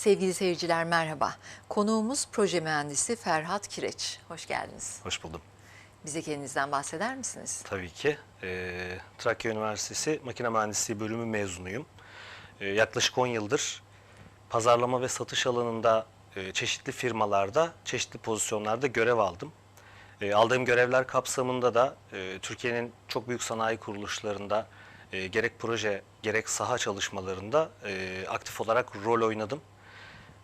Sevgili seyirciler merhaba. Konuğumuz proje mühendisi Ferhat Kireç. Hoş geldiniz. Hoş buldum. Bize kendinizden bahseder misiniz? Tabii ki. Ee, Trakya Üniversitesi Makine Mühendisliği bölümü mezunuyum. Ee, yaklaşık 10 yıldır pazarlama ve satış alanında e, çeşitli firmalarda, çeşitli pozisyonlarda görev aldım. E, aldığım görevler kapsamında da e, Türkiye'nin çok büyük sanayi kuruluşlarında e, gerek proje gerek saha çalışmalarında e, aktif olarak rol oynadım.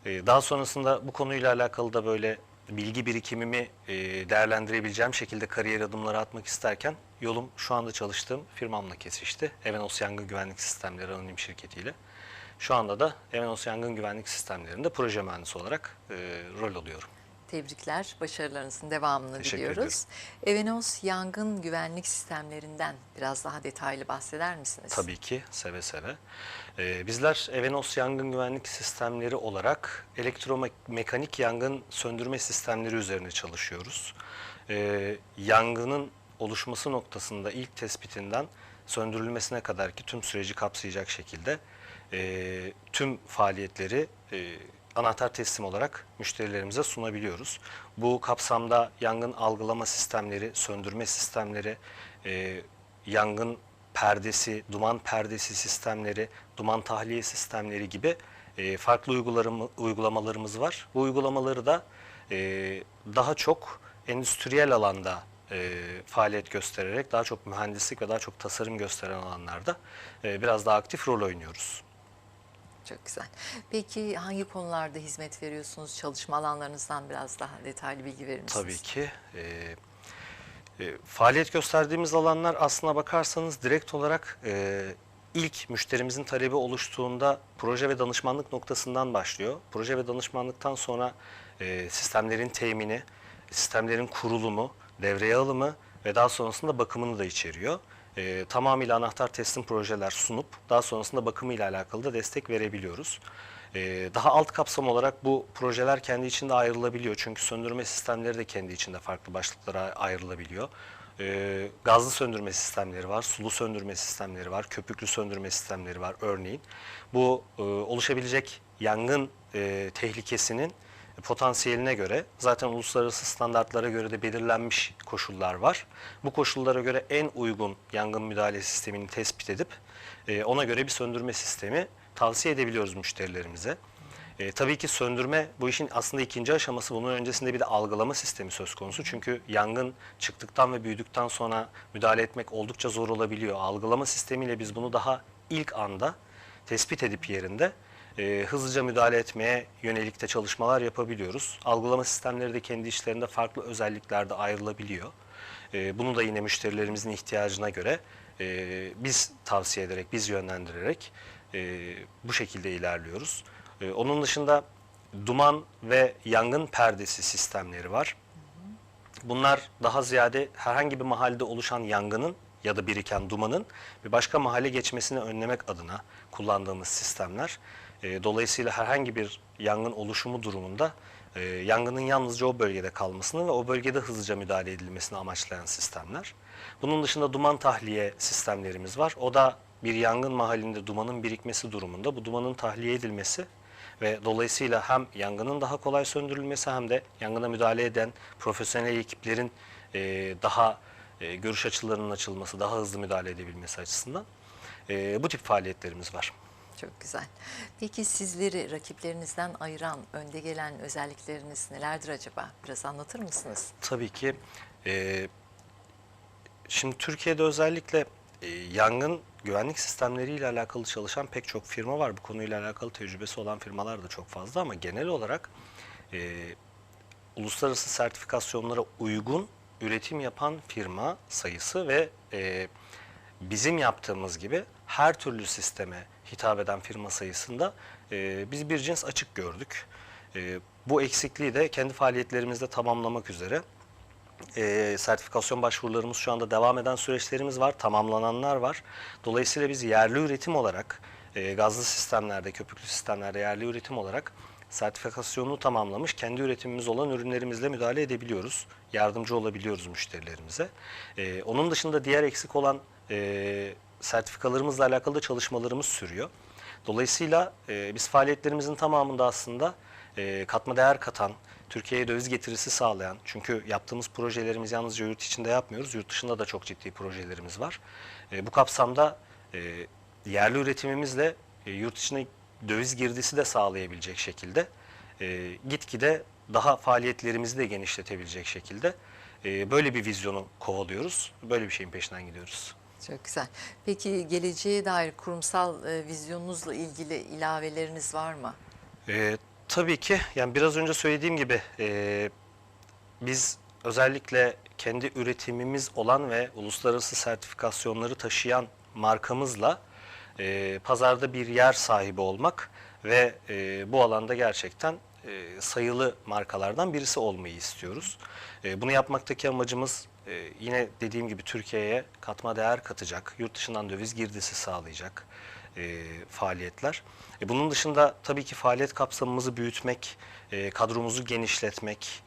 Ee, Daha sonrasında bu konuyla alakalı da böyle bilgi birikimimi e, değerlendirebileceğim şekilde kariyer adımları atmak isterken yolum şu anda çalıştığım firmamla kesişti. Evenos Yangın Güvenlik Sistemleri Anonim Şirketi ile. Şu anda da Evenos Yangın Güvenlik Sistemleri'nde proje mühendisi olarak e, rol alıyorum. Tebrikler, başarılarınızın devamını Teşekkür diliyoruz. Evenos yangın güvenlik sistemlerinden biraz daha detaylı bahseder misiniz? Tabii ki seve seve. Ee, bizler Evenos yangın güvenlik sistemleri olarak elektromekanik yangın söndürme sistemleri üzerine çalışıyoruz. Ee, yangının oluşması noktasında ilk tespitinden söndürülmesine kadar ki tüm süreci kapsayacak şekilde e, tüm faaliyetleri e, anahtar teslim olarak müşterilerimize sunabiliyoruz. Bu kapsamda yangın algılama sistemleri, söndürme sistemleri, e, yangın perdesi, duman perdesi sistemleri, duman tahliye sistemleri gibi e, farklı uygulamalarımız var. Bu uygulamaları da e, daha çok endüstriyel alanda e, faaliyet göstererek daha çok mühendislik ve daha çok tasarım gösteren alanlarda e, biraz daha aktif rol oynuyoruz. Çok güzel. Peki hangi konularda hizmet veriyorsunuz? Çalışma alanlarınızdan biraz daha detaylı bilgi verir misiniz? Tabii ki. e, e, faaliyet gösterdiğimiz alanlar aslına bakarsanız direkt olarak e, ilk müşterimizin talebi oluştuğunda proje ve danışmanlık noktasından başlıyor. Proje ve danışmanlıktan sonra e, sistemlerin temini, sistemlerin kurulumu, devreye alımı ve daha sonrasında bakımını da içeriyor. E, tamamıyla anahtar teslim projeler sunup daha sonrasında bakımıyla alakalı da destek verebiliyoruz. Ee, daha alt kapsam olarak bu projeler kendi içinde ayrılabiliyor. Çünkü söndürme sistemleri de kendi içinde farklı başlıklara ayrılabiliyor. Ee, gazlı söndürme sistemleri var, sulu söndürme sistemleri var, köpüklü söndürme sistemleri var örneğin. Bu e, oluşabilecek yangın e, tehlikesinin potansiyeline göre zaten uluslararası standartlara göre de belirlenmiş koşullar var. Bu koşullara göre en uygun yangın müdahale sistemini tespit edip e, ona göre bir söndürme sistemi tavsiye edebiliyoruz müşterilerimize. E, tabii ki söndürme bu işin aslında ikinci aşaması. Bunun öncesinde bir de algılama sistemi söz konusu. Çünkü yangın çıktıktan ve büyüdükten sonra müdahale etmek oldukça zor olabiliyor. Algılama sistemiyle biz bunu daha ilk anda tespit edip yerinde e, hızlıca müdahale etmeye yönelik de çalışmalar yapabiliyoruz. Algılama sistemleri de kendi işlerinde farklı özelliklerde ayrılabiliyor. E, bunu da yine müşterilerimizin ihtiyacına göre e, biz tavsiye ederek, biz yönlendirerek e, bu şekilde ilerliyoruz. E, onun dışında duman ve yangın perdesi sistemleri var. Bunlar daha ziyade herhangi bir mahallede oluşan yangının ya da biriken dumanın bir başka mahalle geçmesini önlemek adına kullandığımız sistemler. E, dolayısıyla herhangi bir yangın oluşumu durumunda e, yangının yalnızca o bölgede kalmasını ve o bölgede hızlıca müdahale edilmesini amaçlayan sistemler. Bunun dışında duman tahliye sistemlerimiz var. O da bir yangın mahallinde dumanın birikmesi durumunda bu dumanın tahliye edilmesi ve dolayısıyla hem yangının daha kolay söndürülmesi hem de yangına müdahale eden profesyonel ekiplerin e, daha e, görüş açılarının açılması, daha hızlı müdahale edebilmesi açısından bu tip faaliyetlerimiz var. Çok güzel. Peki sizleri rakiplerinizden ayıran, önde gelen özellikleriniz nelerdir acaba? Biraz anlatır mısınız? Tabii ki e, şimdi Türkiye'de özellikle e, yangın güvenlik sistemleriyle alakalı çalışan pek çok firma var. Bu konuyla alakalı tecrübesi olan firmalar da çok fazla ama genel olarak e, uluslararası sertifikasyonlara uygun üretim yapan firma sayısı ve e, bizim yaptığımız gibi her türlü sisteme hitap eden firma sayısında e, biz bir cins açık gördük. E, bu eksikliği de kendi faaliyetlerimizde tamamlamak üzere e, sertifikasyon başvurularımız şu anda devam eden süreçlerimiz var, tamamlananlar var. Dolayısıyla biz yerli üretim olarak e, gazlı sistemlerde, köpüklü sistemlerde yerli üretim olarak sertifikasyonunu tamamlamış kendi üretimimiz olan ürünlerimizle müdahale edebiliyoruz. Yardımcı olabiliyoruz müşterilerimize. E, onun dışında diğer eksik olan e, sertifikalarımızla alakalı da çalışmalarımız sürüyor. Dolayısıyla e, biz faaliyetlerimizin tamamında aslında e, katma değer katan, Türkiye'ye döviz getirisi sağlayan, çünkü yaptığımız projelerimiz yalnızca yurt içinde yapmıyoruz, yurt dışında da çok ciddi projelerimiz var. E, bu kapsamda e, yerli üretimimizle e, yurt içine döviz girdisi de sağlayabilecek şekilde e, gitgide daha faaliyetlerimizi de genişletebilecek şekilde e, böyle bir vizyonu kovalıyoruz. Böyle bir şeyin peşinden gidiyoruz. Çok güzel. Peki geleceğe dair kurumsal e, vizyonunuzla ilgili ilaveleriniz var mı? E, tabii ki yani biraz önce söylediğim gibi e, biz özellikle kendi üretimimiz olan ve uluslararası sertifikasyonları taşıyan markamızla e, pazarda bir yer sahibi olmak ve e, bu alanda gerçekten e, sayılı markalardan birisi olmayı istiyoruz. E, bunu yapmaktaki amacımız e, yine dediğim gibi Türkiye'ye katma değer katacak, yurt dışından döviz girdisi sağlayacak e, faaliyetler. E, bunun dışında tabii ki faaliyet kapsamımızı büyütmek, e, kadromuzu genişletmek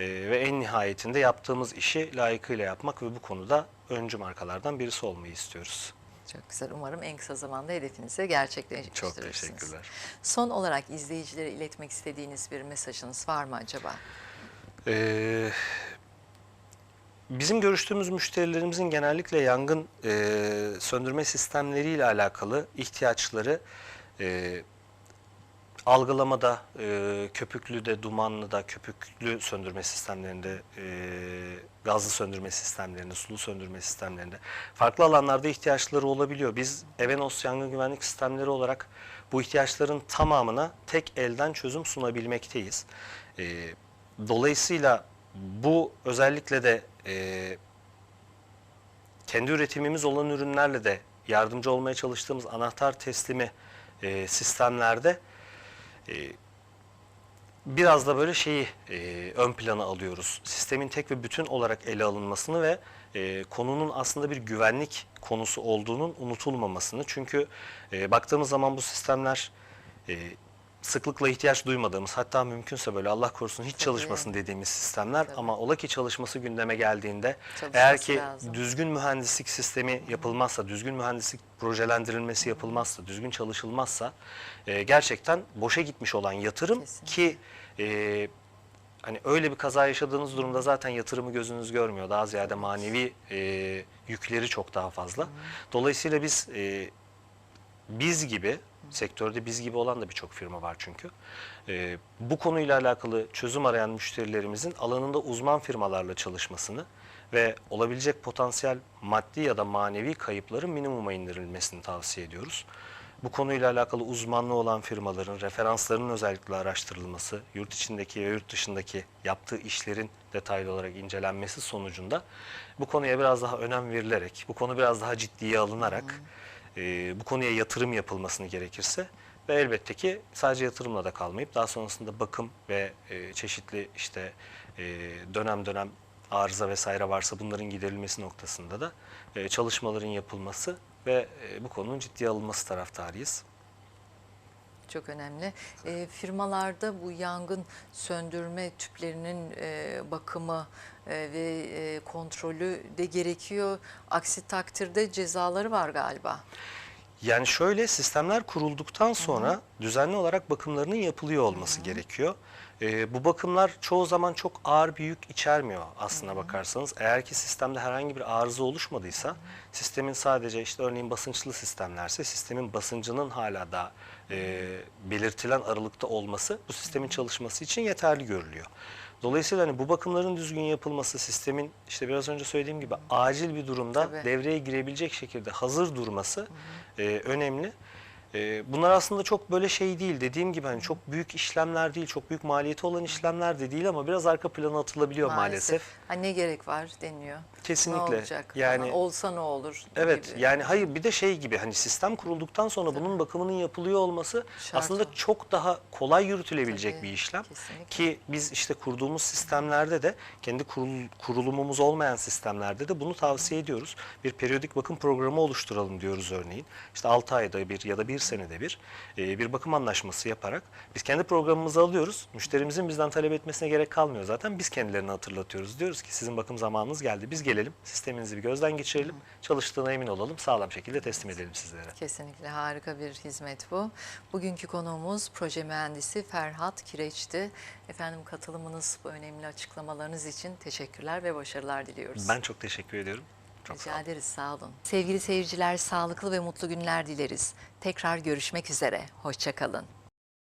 e, ve en nihayetinde yaptığımız işi layıkıyla yapmak ve bu konuda öncü markalardan birisi olmayı istiyoruz. Çok güzel. Umarım en kısa zamanda hedefinizi gerçekleştirirsiniz. Çok teşekkürler. Son olarak izleyicilere iletmek istediğiniz bir mesajınız var mı acaba? Ee, bizim görüştüğümüz müşterilerimizin genellikle yangın e, söndürme sistemleriyle alakalı ihtiyaçları e, algılamada, e, köpüklü de, dumanlı da, köpüklü söndürme sistemlerinde, e, gazlı söndürme sistemlerinde, sulu söndürme sistemlerinde farklı alanlarda ihtiyaçları olabiliyor. Biz Evenos yangın güvenlik sistemleri olarak bu ihtiyaçların tamamına tek elden çözüm sunabilmekteyiz. E, dolayısıyla bu özellikle de e, kendi üretimimiz olan ürünlerle de yardımcı olmaya çalıştığımız anahtar teslimi e, sistemlerde e, biraz da böyle şeyi e, ön plana alıyoruz. Sistemin tek ve bütün olarak ele alınmasını ve e, konunun aslında bir güvenlik konusu olduğunun unutulmamasını. Çünkü e, baktığımız zaman bu sistemler e, sıklıkla ihtiyaç duymadığımız hatta mümkünse böyle Allah korusun hiç Tabii. çalışmasın dediğimiz sistemler Tabii. ama ola ki çalışması gündeme geldiğinde Çalışması eğer ki lazım. düzgün mühendislik sistemi yapılmazsa, düzgün mühendislik projelendirilmesi yapılmazsa, düzgün çalışılmazsa e, gerçekten boşa gitmiş olan yatırım Kesinlikle. ki e, hani öyle bir kaza yaşadığınız durumda zaten yatırımı gözünüz görmüyor. Daha ziyade manevi e, yükleri çok daha fazla. Dolayısıyla biz e, biz gibi sektörde biz gibi olan da birçok firma var çünkü. E, bu konuyla alakalı çözüm arayan müşterilerimizin alanında uzman firmalarla çalışmasını ve olabilecek potansiyel maddi ya da manevi kayıpların minimuma indirilmesini tavsiye ediyoruz. Bu konuyla alakalı uzmanlığı olan firmaların referanslarının özellikle araştırılması, yurt içindeki ve yurt dışındaki yaptığı işlerin detaylı olarak incelenmesi sonucunda bu konuya biraz daha önem verilerek, bu konu biraz daha ciddiye alınarak e, bu konuya yatırım yapılmasını gerekirse ve elbette ki sadece yatırımla da kalmayıp daha sonrasında bakım ve e, çeşitli işte e, dönem dönem arıza vesaire varsa bunların giderilmesi noktasında da e, çalışmaların yapılması ve e, bu konunun ciddiye alınması taraftarıyız. Çok önemli. E, firmalarda bu yangın söndürme tüplerinin e, bakımı e, ve e, kontrolü de gerekiyor. Aksi takdirde cezaları var galiba. Yani şöyle sistemler kurulduktan sonra düzenli olarak bakımlarının yapılıyor olması gerekiyor. Ee, bu bakımlar çoğu zaman çok ağır bir yük içermiyor aslına bakarsanız. Eğer ki sistemde herhangi bir arıza oluşmadıysa sistemin sadece işte örneğin basınçlı sistemlerse sistemin basıncının hala da e, belirtilen aralıkta olması bu sistemin çalışması için yeterli görülüyor. Dolayısıyla hani bu bakımların düzgün yapılması sistemin işte biraz önce söylediğim gibi acil bir durumda Tabii. devreye girebilecek şekilde hazır durması e, önemli. E, bunlar aslında çok böyle şey değil dediğim gibi hani çok büyük işlemler değil, çok büyük maliyeti olan işlemler de değil ama biraz arka plana atılabiliyor maalesef. Ha, ne gerek var deniyor. Kesinlikle. Ne olacak? Yani- Ama olsa ne olur? Evet gibi. yani hayır bir de şey gibi hani sistem kurulduktan sonra bunun bakımının yapılıyor olması Şart aslında o. çok daha kolay yürütülebilecek Tabii, bir işlem. kesinlikle. Ki biz işte kurduğumuz sistemlerde de kendi kurul- kurulumumuz olmayan sistemlerde de bunu tavsiye ediyoruz. Bir periyodik bakım programı oluşturalım diyoruz örneğin. İşte 6 ayda bir ya da bir bir senede bir e, bir bakım anlaşması yaparak biz kendi programımızı alıyoruz. Müşterimizin bizden talep etmesine gerek kalmıyor zaten. Biz kendilerine hatırlatıyoruz. Diyoruz ki sizin bakım zamanınız geldi. Biz gelelim, sisteminizi bir gözden geçirelim, çalıştığına emin olalım, sağlam şekilde teslim edelim sizlere. Kesinlikle harika bir hizmet bu. Bugünkü konuğumuz proje mühendisi Ferhat Kireç'ti. Efendim katılımınız, bu önemli açıklamalarınız için teşekkürler ve başarılar diliyoruz. Ben çok teşekkür ediyorum. Çok sağ Rica olun. ederiz, sağ olun. Sevgili seyirciler, sağlıklı ve mutlu günler dileriz. Tekrar görüşmek üzere, hoşçakalın.